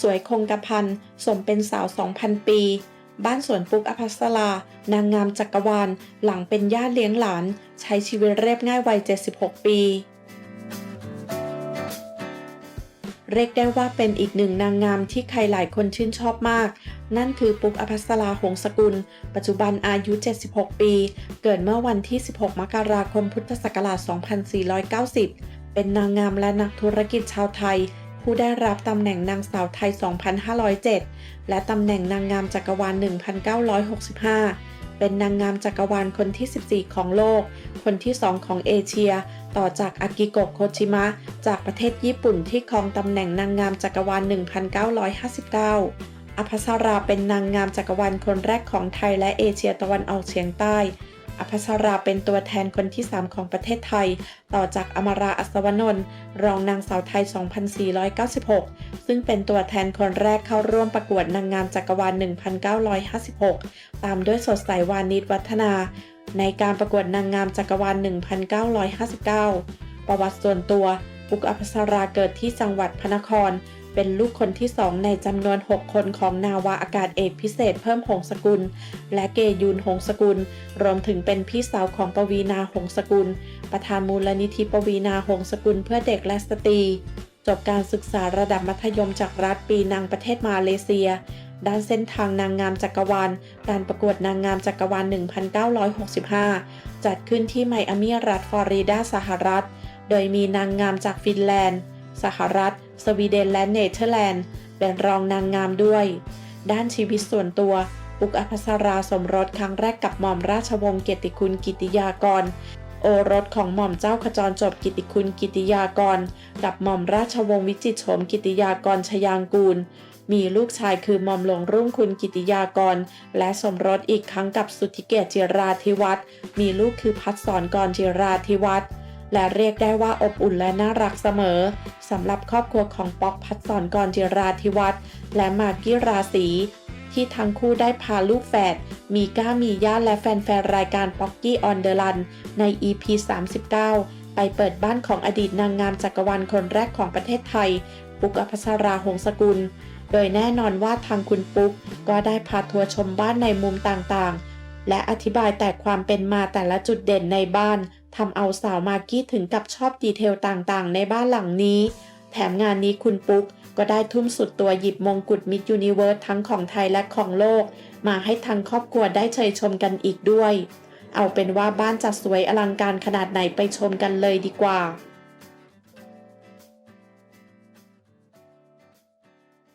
สวยคงกระพันสมเป็นสาว 2,000 ปี บ้านสวนปุ๊กอภัสรา นางงามจักรวาล หลังเป็นญาติเลี้ยงหลาน ใช้ชีวิตเรียบง่ายวัย 76 ปี เรียกได้ว่าเป็นอีกหนึ่งนางงามที่ใครหลายคนชื่นชอบมาก นั่นคือปุ๊กอภัสราหงสกุล ปัจจุบันอายุ 76 ปี เกิดเมื่อวันที่ 16 มกราคมพุทธศักราช 2490 เป็นนางงามและนักธุรกิจชาวไทย ผู้ได้รับตำแหน่งนางสาวไทย 2507 และตำแหน่งนางงามจักรวาล 1965 เป็นนางงามจักรวาลคนที่ 14 ของโลก คนที่ 2 ของเอเชีย ต่อจากอากิโกะโคชิมะ จากประเทศญี่ปุ่นที่ครองตำแหน่งนางงามจักรวาล 1959 อภัสราเป็นนางงามจักรวาลคนแรกของไทยและเอเชียตะวันออกเฉียงใต้ อภัสราเป็นตัวแทนคนที่ 3 ของประเทศไทย ต่อจากอมราอัศวนนท์รองนางสาวไทย 2496 ซึ่งเป็นตัวแทนคนแรกเข้าร่วมประกวดนางงามจักรวาล 1956 ตามด้วยสดใสวานิชวัฒนา ในการประกวดนางงามจักรวาล 1959 ประวัติส่วนตัวปุกอภัสราเกิดที่จังหวัดพระนคร เป็นลูกคนที่สองในจำนวน 6 คนของนาวาอากาศเอกพิเศษเพิ่มหงสกุล และเกยุนหงสกุล รวมถึงเป็นพี่สาวของปวีนาหงสกุล ประธานมูลนิธิปวีนาหงสกุลเพื่อเด็กและสตรี จบการศึกษาระดับมัธยมจากรัฐปีนังประเทศมาเลเซีย ด้านเส้นทางนางงามจักรวาล การประกวดนางงามจักรวาล 1965 จัดขึ้นที่ไมอามีรัฐฟลอริดาสหรัฐ โดยมีนางงามจากฟินแลนด์ สหรัฐ สวีเดนและเนเธอร์แลนด์ เป็นรองนางงามด้วย ด้านชีวิตส่วนตัว ปุกอภัสราสมรสครั้งแรกกับหม่อมราชวงศ์เกียรติคุณกิติยากร โอรสของหม่อมเจ้าขจรจบกิติคุณกิติยากร กับหม่อมราชวงศ์วิจิตรโฉมกิติยากรชยางกูล มีลูกชายคือหม่อมหลวงรุ่งคุณกิติยากร และสมรสอีกครั้งกับสุทธิเกียรติจิราธิวัฒน์มีลูกคือพัฒสอนกรจิราธิวัฒน์ และเรียกได้ว่าอบอุ่นและน่ารักเสมอสำหรับครอบครัวของป๊อกพัฒสอนกรจิราธิวัฒน์และมากกี้ราศีที่ทั้งคู่ได้พาลูกแฝดมีก้ามีย่าและแฟนๆ รายการป๊อกกี้ออนเดอะรันใน EP 39 ไปเปิดบ้านของอดีตนางงามจักรวาลคนแรกของประเทศไทย ปุกอภัสราหงสกุล โดยแน่นอนว่าทางคุณปุ๊กก็ได้พาทัวร์ชมบ้านในมุมต่างๆ และอธิบายแต่ความเป็นมาแต่ละจุดเด่นในบ้านทำเอาสาวมากกี้ถึงกับชอบดีเทลต่างๆ ในบ้านหลังนี้ แถมงานนี้คุณปุ๊กก็ได้ทุ่มสุดตัวหยิบมงกุฎมิ s ยูนิเวิร์สทั้งของไทยและของโลก มาให้ทางครอบครัวได้เชยชมกันอีกด้วย เอาเป็นว่าบ้านจะสวยอลังการขนาดไหนไปชมกันเลยดีกว่า